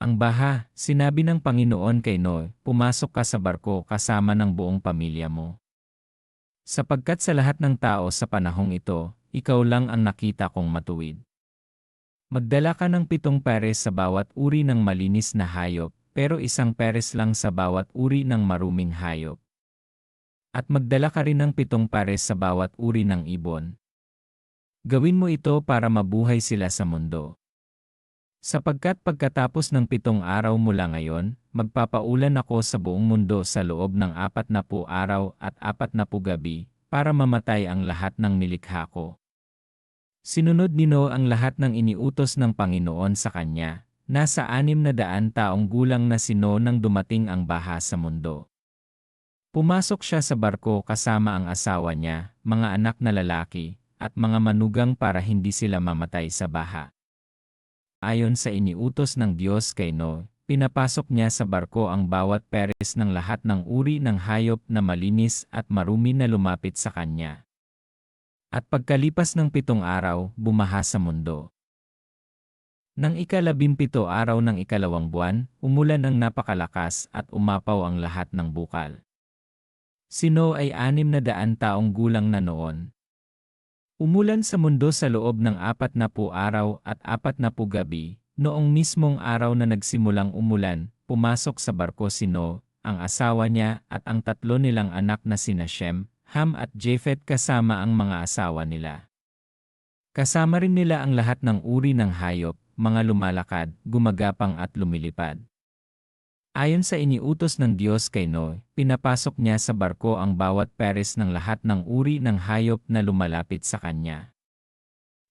Ang baha, sinabi ng Panginoon kay Noe, pumasok ka sa barko kasama ng buong pamilya mo. Sapagkat sa lahat ng tao sa panahong ito, ikaw lang ang nakita kong matuwid. Magdala ka ng pitong peres sa bawat uri ng malinis na hayop, pero isang peres lang sa bawat uri ng maruming hayop. At magdala ka rin ng pitong pares sa bawat uri ng ibon. Gawin mo ito para mabuhay sila sa mundo. Sapagkat pagkatapos ng pitong araw mula ngayon, magpapaulan ako sa buong mundo sa loob ng apat na pu araw at apat na pu gabi, para mamatay ang lahat ng nilikha ko. Sinunod ni Noe ang lahat ng iniutos ng Panginoon sa kanya, nasa anim na daan taong gulang na si Noe nang dumating ang baha sa mundo. Pumasok siya sa barko kasama ang asawa niya, mga anak na lalaki, at mga manugang para hindi sila mamatay sa baha. Ayon sa iniutos ng Diyos kay Noe, pinapasok niya sa barko ang bawat peres ng lahat ng uri ng hayop na malinis at marumi na lumapit sa kanya. At pagkalipas ng pitong araw, bumaha sa mundo. Nang ikalabimpito araw ng ikalawang buwan, umulan ang napakalakas at umapaw ang lahat ng bukal. Si Noe ay anim na daan taong gulang na noon, Umulan sa mundo sa loob ng apat na po araw at apat na po gabi, noong mismong araw na nagsimulang umulan, pumasok sa barko si No, ang asawa niya at ang tatlo nilang anak na sina Shem, Ham at Japhet kasama ang mga asawa nila. Kasama rin nila ang lahat ng uri ng hayop, mga lumalakad, gumagapang at lumilipad. Ayon sa iniutos ng Diyos kay Noe, pinapasok niya sa barko ang bawat peres ng lahat ng uri ng hayop na lumalapit sa kanya.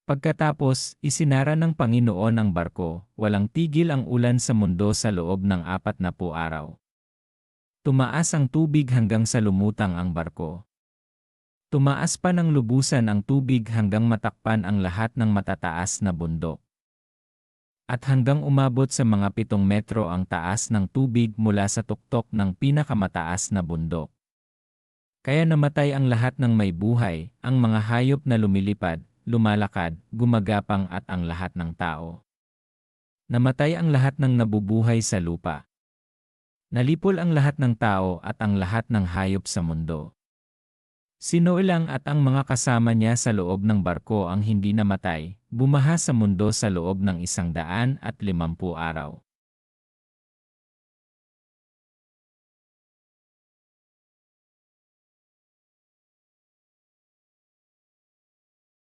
Pagkatapos, isinara ng Panginoon ang barko, walang tigil ang ulan sa mundo sa loob ng apat na po araw. Tumaas ang tubig hanggang sa lumutang ang barko. Tumaas pa ng lubusan ang tubig hanggang matakpan ang lahat ng matataas na bundok at hanggang umabot sa mga pitong metro ang taas ng tubig mula sa tuktok ng pinakamataas na bundok. Kaya namatay ang lahat ng may buhay, ang mga hayop na lumilipad, lumalakad, gumagapang at ang lahat ng tao. Namatay ang lahat ng nabubuhay sa lupa. Nalipol ang lahat ng tao at ang lahat ng hayop sa mundo. Si Noe lang at ang mga kasama niya sa loob ng barko ang hindi namatay, bumaha sa mundo sa loob ng isang daan at limampu araw.